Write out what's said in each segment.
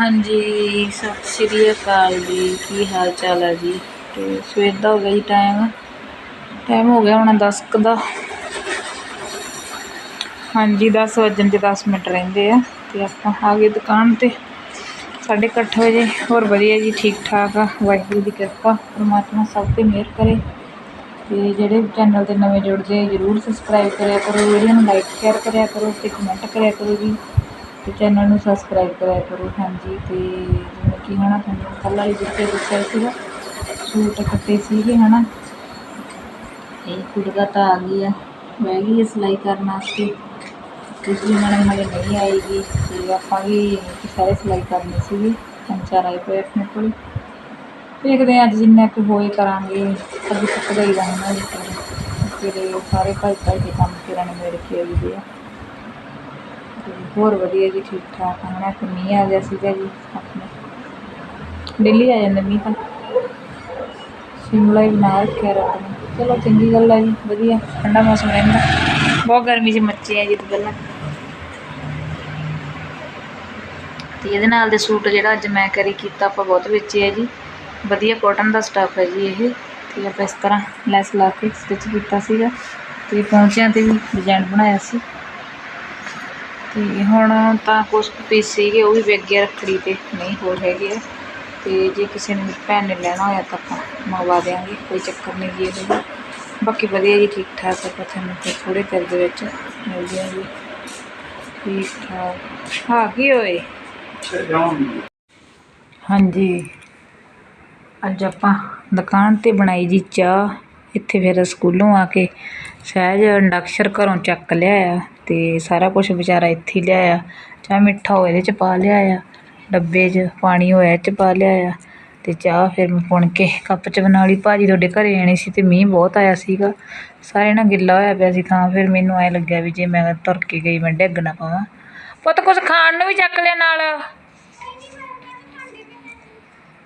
ਹਾਂਜੀ, ਸਤਿ ਸ਼੍ਰੀ ਅਕਾਲ ਜੀ। ਕੀ ਹਾਲ ਚਾਲ ਹੈ ਜੀ? ਤੇ ਸਵੇਰ ਦਾ ਹੋ ਗਿਆ ਜੀ ਟਾਈਮ ਟਾਈਮ ਹੋ ਗਿਆ ਹੁਣ 10 ਕੁ ਦਾ। ਹਾਂਜੀ 10 ਵਜਣ ਤੇ 10 ਮਿੰਟ ਰਹਿੰਦੇ ਆ। ਤੇ ਆਪਾਂ ਆ ਗਏ ਦੁਕਾਨ ਤੇ। ਸਾਢੇ ਕੁ ਅੱਠ ਵਜੇ। ਹੋਰ ਵਧੀਆ ਜੀ ਠੀਕ ਠਾਕ ਆ। ਵਾਹਿਗੁਰੂ ਦੀ ਕਿਰਪਾ, ਪਰਮਾਤਮਾ ਸਭ ਤੇ ਮਿਹਰ ਕਰੇ। ਤੇ ਜਿਹੜੇ ਚੈਨਲ ਤੇ ਨਵੇਂ ਜੁੜਦੇ ਆ, ਜਰੂਰ ਸਬਸਕ੍ਰਾਈਬ ਕਰਿਆ ਕਰੋ। ਵੀਡੀਓ ਨੂੰ ਲਾਈਕ ਸ਼ੇਅਰ ਕਰਿਆ ਕਰੋ ਤੇ ਕਮੈਂਟ ਕਰਿਆ ਕਰੋ ਜੀ। ਅਤੇ ਚੈਨਲ ਨੂੰ ਸਬਸਕ੍ਰਾਈਬ ਕਰਿਆ ਕਰੋ ਹਾਂਜੀ ਅਤੇ ਜਿਵੇਂ ਕਿ ਨਾ ਤੁਹਾਨੂੰ ਕੱਲ੍ਹ ਵਾਲੀ ਜਿੱਥੇ ਦੱਸਿਆ ਸੀਗਾ, ਸੂਟ ਕੱਟੇ ਸੀਗੇ ਹੈ ਨਾ ਇਹ ਕੁੜਗਾ ਤਾਂ ਆ ਗਈ ਆ ਬਹਿ ਗਈ ਹੈ ਸਿਲਾਈ ਕਰਨ ਵਾਸਤੇ। ਦੂਸਰੀ ਮੈਡਮ ਹਲੇ ਨਹੀਂ ਆਏਗੀ, ਤੇ ਆਪਾਂ ਵੀ ਸਾਰੇ ਸਿਲਾਈ ਕਰਨੀ ਸੀਗੀ, ਤਿੰਨ ਚਾਰ ਆਏ ਪਏ ਆਪਣੇ ਕੋਲ। ਦੇਖਦੇ ਹਾਂ ਅੱਜ ਜਿੰਨਾ ਕੁ ਹੋਏ ਕਰਾਂਗੇ, ਅੱਗੇ ਤੱਕ ਦਾ ਹੀ ਰਹਿਣਾ ਜੀ। ਫਿਰ ਫਿਰ ਸਾਰੇ ਭਾਈ ਭਾਈ ਦੇ ਕੰਮ ਫਿਰਾਂ ਨੇ ਮੇਰੇ ਕੇ ਆਈ ਆ। ਤੇ ਹੋਰ ਵਧੀਆ ਜੀ, ਠੀਕ ਠਾਕ ਆ ਹਨਾ ਕਿ ਮੀਂਹ ਆ ਗਿਆ ਸੀਗਾ ਜੀ ਆਪਣੇ। ਡੇਲੀ ਆ ਜਾਂਦਾ ਮੀਂਹ ਤਾਂ। ਸ਼ਿਮਲਾ ਹੀ ਬਣਾ ਰੱਖਿਆ ਰੱਬ ਨੇ। ਚਲੋ ਚੰਗੀ ਗੱਲ ਹੈ ਜੀ, ਵਧੀਆ, ਠੰਡਾ ਮੌਸਮ ਰਹਿੰਦਾ। ਬਹੁਤ ਗਰਮੀ 'ਚ ਮੱਚੇ ਆ ਜੀ ਪਹਿਲਾਂ ਤੇ ਇਹਦੇ ਨਾਲ ਦੇ ਸੂਟ ਜਿਹੜਾ ਅੱਜ ਮੈਂ ਕਰੀ ਕੀਤਾ, ਆਪਾਂ ਬਹੁਤ ਵੇਚੇ ਆ ਜੀ। ਵਧੀਆ ਕਾਟਨ ਦਾ ਸਟੱਫ ਹੈ ਜੀ ਇਹ। ਤੇ ਆਪਾਂ ਇਸ ਤਰ੍ਹਾਂ ਲੈਸ ਲਾ ਕੇ ਸਟਿਚ ਕੀਤਾ ਸੀਗਾ। ਤੇ ਪਹੁੰਚਿਆਂ ਤੇ ਵੀ ਡਿਜ਼ਾਈਨ ਬਣਾਇਆ ਸੀ। ਤੇ ਹੁਣ ਤਾਂ ਕੁਛ ਕੁ ਪੀਸ ਸੀਗੇ ਉਹ ਵੀ ਵਿਕ ਗਏ ਰੱਖੜੀ ਤੇ। ਨਹੀਂ ਹੋਰ ਹੈਗੇ ਆ। ਤੇ ਜੇ ਕਿਸੇ ਨੇ ਭੈਣ ਨੇ ਲੈਣਾ ਹੋਇਆ ਤਾਂ ਆਪਾਂ ਮੰਗਵਾ ਦਿਆਂਗੇ ਕੋਈ ਚੱਕਰ ਨਹੀਂ ਜੀ ਇਹਦੇ ਬਾਕੀ ਵਧੀਆ ਜੀ ਠੀਕ ਠਾਕ ਆਪਾਂ ਤੁਹਾਨੂੰ ਫਿਰ ਥੋੜੇ ਚਿਰ ਦੇ ਵਿੱਚ ਮਿਲਦੇ ਹਾਂ ਜੀ ਠੀਕ ਠਾਕ ਹਾਂ ਕੀ ਹੋਏ ਹਾਂਜੀ। ਅੱਜ ਆਪਾਂ ਦੁਕਾਨ ਤੇ ਬਣਾਈ ਜੀ ਚਾਹ। ਇੱਥੇ ਫਿਰ ਸਕੂਲੋਂ ਆ ਕੇ ਸਹਿਜ ਇੰਡਕਸ਼ਨ ਘਰੋਂ ਚੱਕ ਲਿਆਇਆ ਅਤੇ ਸਾਰਾ ਕੁਛ ਵਿਚਾਰਾ ਇੱਥੇ ਹੀ ਲਿਆਇਆ। ਚਾਹ ਮਿੱਠਾ ਹੋਇਆ ਇਹਦੇ ਚ ਪਾ ਲਿਆਇਆ ਡੱਬੇ 'ਚ ਪਾਣੀ ਹੋਇਆ ਇਹ 'ਚ ਪਾ ਲਿਆਇਆ ਅਤੇ ਚਾਹ ਫਿਰ ਮੈਂ ਪੁਣ ਕੇ ਕੱਪ 'ਚ ਬਣਾ ਲਈ। ਭਾਅ ਜੀ ਤੁਹਾਡੇ ਘਰ ਆਣੀ ਸੀ ਅਤੇ ਮੀਂਹ ਬਹੁਤ ਆਇਆ ਸੀਗਾ। ਸਾਰੇ ਨਾਲ ਗਿੱਲਾ ਹੋਇਆ ਪਿਆ ਸੀ ਤਾਂ ਫਿਰ ਮੈਨੂੰ ਐਂ ਲੱਗਿਆ ਵੀ ਜੇ ਮੈਂ ਤੁਰ ਕੇ ਗਈ ਮੈਂ ਡਿੱਗ ਨਾ ਪਵਾਂ। ਪੁੱਤ ਕੁਛ ਖਾਣ ਨੂੰ ਵੀ ਚੱਕ ਲਿਆ ਨਾਲ।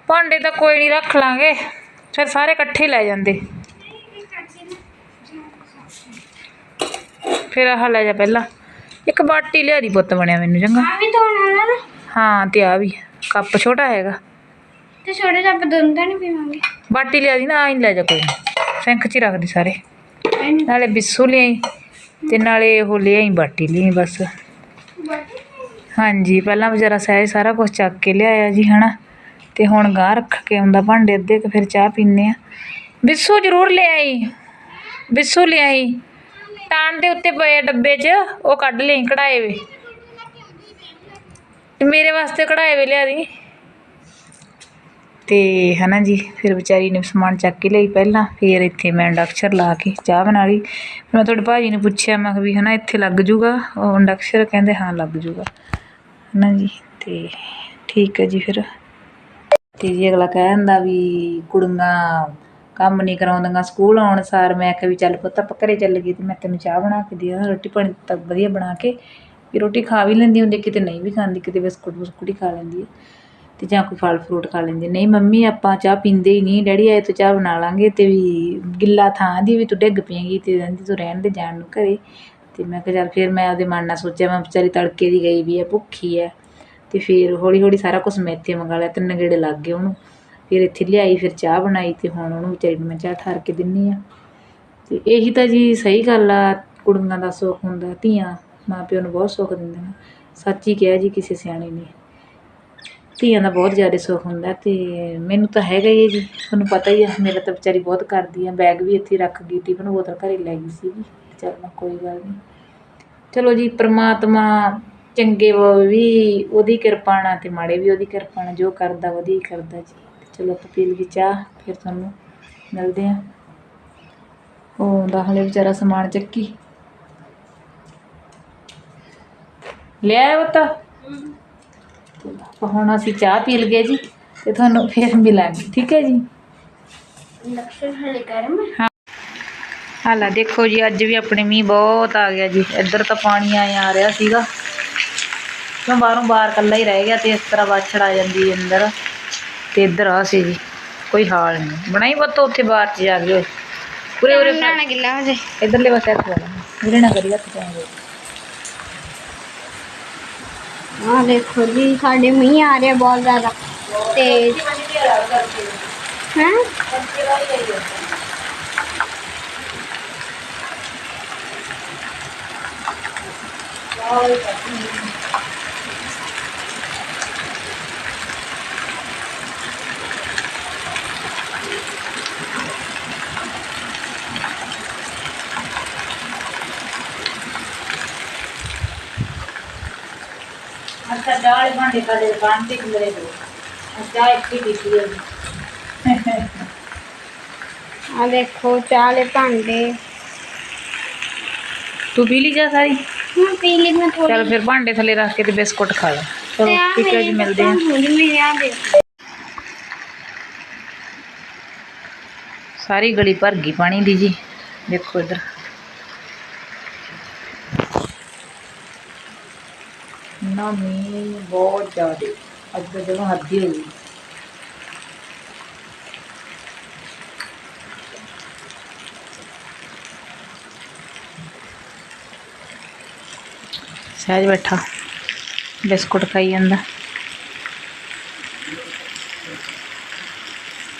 ਭਾਂਡੇ ਤਾਂ ਕੋਈ ਨਹੀਂ ਰੱਖ ਲਾਂਗੇ। ਫਿਰ ਸਾਰੇ ਇਕੱਠੇ ਲੈ ਜਾਂਦੇ। ਫਿਰ ਆਹ ਲੈ ਜਾ ਪਹਿਲਾਂ। ਇੱਕ ਬਾਟੀ ਲਿਆ ਦੀ ਪੁੱਤ ਬਣਿਆ ਮੈਨੂੰ ਚੰਗਾ। ਆ ਵੀ ਧੋਣਾ ਨਾ? ਹਾਂ ਤੇ ਆ ਵੀ। ਕੱਪ ਛੋਟਾ ਹੈਗਾ। ਤੇ ਛੋਟੇ ਜਿਹੇ ਆਪਾਂ ਤਾਂ ਨਹੀਂ ਪੀਵਾਂਗੇ। ਬਾਟੀ ਲਿਆ ਦੀ ਨਾ ਆਈ ਲੈ ਜਾ ਕੋਈ ਨੀ। ਸਿੰਕ 'ਚ ਹੀ ਰੱਖ ਦੀ ਸਾਰੇ। ਨਾਲੇ ਬਿੱਸੂ ਲਿਆਈ ਤੇ ਨਾਲੇ ਉਹ ਲਿਆਈ ਬਾਟੀ ਲਿਆਈ ਬਸ। ਹਾਂਜੀ ਪਹਿਲਾਂ ਵਿਚਾਰਾ ਸਹਿਜ ਸਾਰਾ ਕੁਝ ਚੱਕ ਕੇ ਲਿਆਇਆ ਜੀ ਹਨਾ। ਤੇ ਹੁਣ ਗਾਂ ਰੱਖ ਕੇ ਆਉਂਦਾ ਭਾਂਡੇ ਅੱਧੇ ਕੁ ਫਿਰ ਚਾਹ ਪੀਂਦੇ ਆ ਬਿੱਸੂ ਜ਼ਰੂਰ ਲਿਆਈ। ਬਿੱਸੂ ਲਿਆਈ। ਟਾਣ ਦੇ ਉੱਤੇ ਪਏ ਆ ਡੱਬੇ 'ਚ, ਉਹ ਕੱਢ ਲਈ ਕਢਾਏ ਵੇ। ਤੇ ਮੇਰੇ ਵਾਸਤੇ ਕਢਾਏ ਵੇ ਲਿਆ ਦੀ। ਤੇ ਹਨਾ ਜੀ, ਫਿਰ ਵਿਚਾਰੀ ਨੇ ਸਮਾਨ ਚੱਕ ਕੇ ਲਈ ਪਹਿਲਾਂ, ਫਿਰ ਇੱਥੇ ਮੈਂ ਇੰਡਕਸ਼ਨ ਲਾ ਕੇ ਚਾਹ ਬਣਾ ਲਈ। ਫਿਰ ਮੈਂ ਤੁਹਾਡੇ ਭਾਜੀ ਨੂੰ ਪੁੱਛਿਆ, ਮੈਂ ਕਿਹਾ ਵੀ ਹਨਾ ਇੱਥੇ ਲੱਗ ਜੂਗਾ, ਉਹ ਇੰਡਕਸ਼ਨ ਕਹਿੰਦੇ ਹਾਂ ਲੱਗ ਜੂਗਾ। ਹਨਾ ਜੀ, ਤੇ ਠੀਕ ਹੈ ਜੀ ਫਿਰ। ਤੇ ਜੀ ਅਗਲਾ ਕਹਿ ਦਿੰਦਾ ਵੀ ਕੁੜੀਆਂ ਕੰਮ ਨਹੀਂ ਕਰਾਉਂਦੀਆਂ ਸਕੂਲ ਆਉਣ ਸਾਰ ਮੈਂ ਕਿਹਾ ਵੀ ਚੱਲ ਪੁੱਤ ਆਪਾਂ ਘਰੇ ਚੱਲ ਗਏ ਤੇ ਮੈਂ ਤੈਨੂੰ ਚਾਹ ਬਣਾ ਕੇ ਦੇ ਦਾਂ ਰੋਟੀ ਪਾਣੀ ਤਾਂ ਵਧੀਆ ਬਣਾ ਕੇ ਵੀ ਰੋਟੀ ਖਾ ਵੀ ਲੈਂਦੀ ਹੁੰਦੀ ਕਿਤੇ ਨਹੀਂ ਵੀ ਖਾਂਦੀ, ਕਿਤੇ ਬਿਸਕੁਟ ਬੁਸਕੁਟ ਹੀ ਖਾ ਲੈਂਦੀ ਹੈ ਤੇ ਜਾਂ ਕੋਈ ਫਲ ਫਰੂਟ ਖਾ ਲੈਂਦੀ ਨਹੀਂ ਮੰਮੀ ਆਪਾਂ ਚਾਹ ਪੀਂਦੇ ਹੀ ਨਹੀਂ, ਡੈਡੀ ਆਏ ਤੋਂ ਚਾਹ ਬਣਾ ਲਾਂਗੇ ਤੇ ਵੀ ਗਿੱਲਾ ਥਾਂ ਦੀ ਵੀ ਤੂੰ ਡਿੱਗ ਪਏਂਗੀ ਤੇ ਕਹਿੰਦੀ ਤੂੰ ਰਹਿਣ ਦੇ ਜਾਣ ਨੂੰ ਘਰੇ। ਤੇ ਮੈਂ ਕਿਹਾ ਚੱਲ ਫਿਰ ਮੈਂ ਉਹਦੇ ਮਨ ਨਾਲ ਸੋਚਿਆ, ਮੈਂ ਵਿਚਾਰੀ ਤੜਕੇ ਦੀ ਗਈ ਵੀ ਹੈ ਭੁੱਖੀ ਹੈ ਤੇ ਫਿਰ ਹੌਲੀ ਹੌਲੀ ਸਾਰਾ ਕੁਝ ਮੈਂ ਇੱਥੇ ਮੰਗਾ ਲਿਆ, ਤਿੰਨ ਗੇੜੇ ਲੱਗ ਗਏ ਉਹਨੂੰ। ਫਿਰ ਇੱਥੇ ਲਿਆਈ, ਫਿਰ ਚਾਹ ਬਣਾਈ ਤੇ ਹੁਣ ਉਹਨੂੰ ਵਿਚਾਰੀ ਨੂੰ ਮੈਂ ਚਾਹ ਠਾਰ ਕੇ ਦਿੰਨੀ ਆ। ਤੇ ਇਹੀ ਤਾਂ ਜੀ ਸਹੀ ਗੱਲ ਆ, ਕੁੜੀਆਂ ਦਾ ਸੁੱਖ ਹੁੰਦਾ, ਧੀਆਂ ਮਾਂ ਪਿਓ ਨੂੰ ਬਹੁਤ ਸੁੱਖ ਦਿੰਦੀਆਂ। ਸੱਚ ਹੀ ਕਿਹਾ ਜੀ ਕਿਸੇ ਸਿਆਣੇ ਨੇ। ਧੀਆਂ ਦਾ ਬਹੁਤ ਜ਼ਿਆਦਾ ਸੁੱਖ ਹੁੰਦਾ ਤੇ ਮੈਨੂੰ ਤਾਂ ਹੈਗਾ ਹੀ ਹੈ ਜੀ, ਤੁਹਾਨੂੰ ਪਤਾ ਹੀ ਆ, ਮੇਰਾ ਤਾਂ ਵਿਚਾਰੀ ਬਹੁਤ ਕਰਦੀ ਆ। ਬੈਗ ਵੀ ਇੱਥੇ ਰੱਖ ਗਈ ਟਿਫਨ ਬੋਤਲ ਘਰੇ ਲੈ ਗਈ ਸੀਗੀ। ਚੱਲ ਮੈਂ ਕੋਈ ਗੱਲ ਨਹੀਂ। ਚਲੋ ਜੀ, ਪ੍ਰਮਾਤਮਾ ਚੰਗੇ ਵੀ ਉਹਦੀ ਕਿਰਪਾ ਨਾਲ ਤੇ ਮਾੜੇ ਵੀ ਉਹਦੀ ਕਿਰਪਾ ਨਾਲ, ਜੋ ਕਰਦਾ ਵਧੀਆ ਹੀ ਕਰਦਾ ਜੀ। ਚਲੋ ਆਪਾਂ ਪੀ ਲਈਏ ਚਾਹ ਫਿਰ ਤੁਹਾਨੂੰ ਮਿਲਦੇ ਆ ਉਹ ਦਾ ਹਲੇ ਵਿਚਾਰਾ ਸਮਾਨ ਚੱਕੀ। ਲਿਆ ਉਹ ਤਾਂ ਹੁਣ ਅਸੀਂ ਚਾਹ ਪੀ ਲਗੇ ਜੀ ਤੇ ਤੁਹਾਨੂੰ ਫਿਰ ਮਿਲਾਂਗੇ ਠੀਕ ਹੈ ਜੀ? ਹਲੇ ਗਰਮ ਹੈ। ਹਾਲਾ ਦੇਖੋ ਜੀ ਅੱਜ ਵੀ ਆਪਣੇ ਮੀਂਹ ਬਹੁਤ ਆ ਗਿਆ ਜੀ। ਇੱਧਰ ਤਾਂ ਪਾਣੀ ਆਇਆ ਆ ਰਿਹਾ ਸੀਗਾ। ਕਿਉਂ ਬਾਹਰੋਂ ਬਾਹਰ ਕੱਲਾ ਹੀ ਰਹਿ ਗਿਆ ਤੇ ਇਸ ਤਰ੍ਹਾਂ ਬਾਛੜ ਆ ਜਾਂਦੀ ਅੰਦਰ। ਤੇ ਇੱਧਰ ਆ ਸੀ ਜੀ। ਕੋਈ ਹਾਲ ਨਹੀਂ। ਬਣਾਈ ਬੱਤ ਉੱਥੇ ਬਾਹਰ ਚ ਜਾ ਕੇ ਪੂਰੇ ਉਰੇ ਨਾ ਨਾ ਗਿੱਲਾ ਹੋ ਜਾਏ ਇਧਰਲੇ ਪਾਸੇ ਹੱਥ ਲਾ ਵੀਰੇ ਨਾ ਕਰੀ ਹੱਥ ਚਾਹੀਦੇ ਆ ਦੇਖੋ ਜੀ ਸਾਡੇ ਮੀਂਹ ਆ ਰਿਹਾ ਬਹੁਤ ਜ਼ਿਆਦਾ। ਤੇਜ਼ ਹੈ? ਅੱਛਾ ਚਾਹ ਭਾਂਡੇ ਸਾਡੇ ਦੁਕਾਨ ਤੇ ਕਿੰਨੇ ਦੋ ਅੱਛਾ ਇੱਕ ਹੀ ਪੀਤੀ ਹੈ ਆ ਦੇਖੋ ਚਾਹ ਦੇ ਭਾਂਡੇ ਤੂੰ ਪੀ ਲਈ ਜਾ ਸਾਰੀ ਹੁਣ ਪੀ ਲਈ ਮੈਂ ਥੋੜੀ ਚਲ ਫਿਰ ਭਾਂਡੇ ਥੱਲੇ ਰੱਖ ਕੇ ਤੇ ਬਿਸਕੁਟ ਖਾ ਲੈ ਚਲੋ ਠੀਕ ਹੈ ਜੀ ਮਿਲਦੇ ਆ ਮੇਰੇ ਆ ਦੇਖੋ ਸਾਰੀ ਗਲੀ ਭਰ ਮੀਂਹ ਬਹੁਤ ਜ਼ਿਆਦਾ, ਅੱਜ ਤਾਂ ਜਗ੍ਹਾ ਹੱਦੀ ਹੋ ਗਈ। ਸਹਿਜ ਬੈਠਾ, ਬਿਸਕੁਟ ਖਾਈ ਜਾਂਦਾ।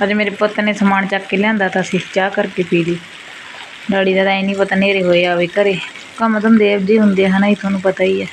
ਅੱਜ ਮੇਰੇ ਪੁੱਤ ਨੇ ਸਮਾਨ ਚੱਕ ਕੇ ਲਿਆਂਦਾ ਤਾਂ ਅਸੀਂ ਚਾਹ ਕਰਕੇ ਪੀ ਲਈ। ਡਾੜੀ ਦਾ ਤਾਂ ਇਹ ਨਹੀਂ ਪਤਾ ਨੇਰੇ ਹੋਏ ਆਵੇ ਘਰੇ। ਕੰਮ ਧੰਦੇ ਜੀ ਹੁੰਦੇ ਆ, ਹਨਾ ਇਹ ਤੁਹਾਨੂੰ ਪਤਾ ਹੀ ਹੈ